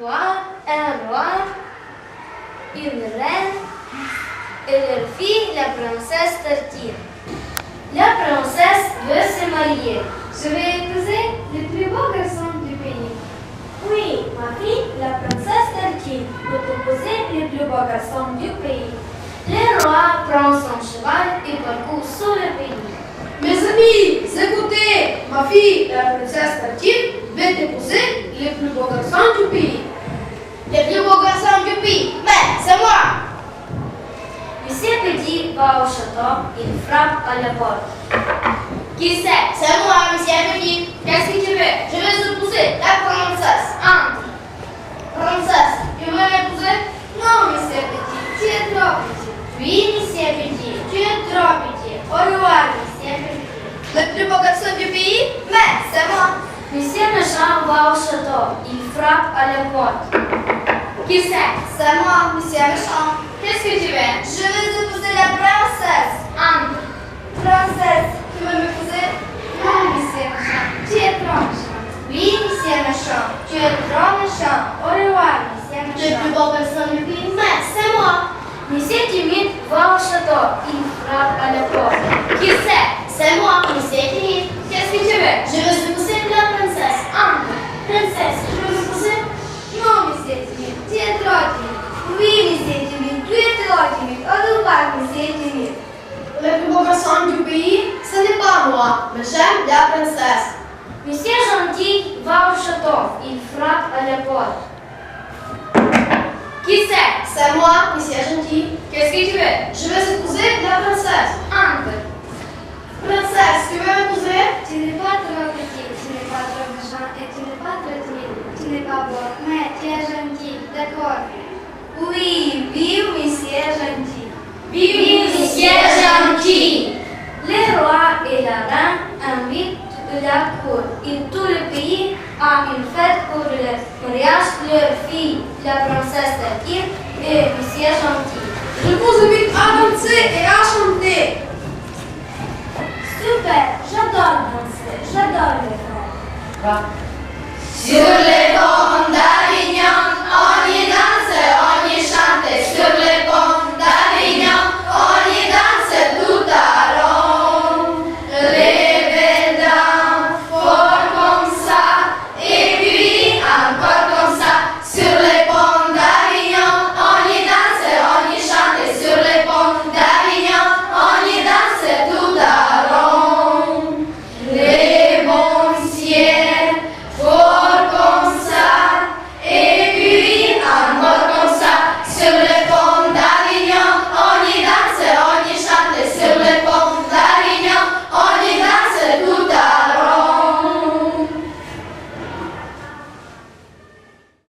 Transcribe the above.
une un roi, une reine et leur fille, la princesse Tartine. La princesse veut se marier. Je vais épouser le plus beau garçon du pays. Oui, ma fille, la princesse Tartine veut épouser le plus beau garçon du pays. Le roi prend son cheval et parcourt sur le pays. Mes amis, écoutez, ma fille, la princesse Tartine, veut épouser le plus beau garçon краб аля бор. Кісе, sen bu abi ziyade değil. Gelsin kimi? Je vais épouser la princesse Anne. Princesse, tu veux m'épouser? Non, monsieur Petit, tu es trop petit. Oui, monsieur Petit, tu es trop petit. Au revoir, monsieur Petit. Le plus beau garçon du pays? Mais, c'est moi. Monsieur Méchant va au château. Il frappe à la porte. Qui c'est? C'est moi, monsieur Méchant. Qu'est-ce que tu Червониша, оривальність, як Чуть оберсом любим месемо. Несіть мід ваша то і рад аляко. Кісе, семо, несіть мід. Я свічеве, живе запусив для принцес. Анна, принцес, живе запусив. Ну, несіть мід, ті троті. Ви несіть мід, дві троті мід, одувак несіть мід. Лепимо берсон любі, це не памула, межем для принцес. Monsieur Месье Жандій вав шатов і фрак аляпор. Qui c'est C'est moi, Monsieur Gentil. Qu'est-ce que tu veux Je veux épouser la princesse. Angle. Princesse, tu veux m'épouser Tu n'es pas trop petit, tu n'es pas trop méchant et tu n'es pas trop timide. Tu n'es pas beau, mais tu es gentil, d'accord Oui, vive Monsieur Gentil. Vive Monsieur Gentil. для принцессы Ким и месье Шанти. Его зовут Адам Ци и Ашанти. Супер, j'adore danser, j'adore le faire.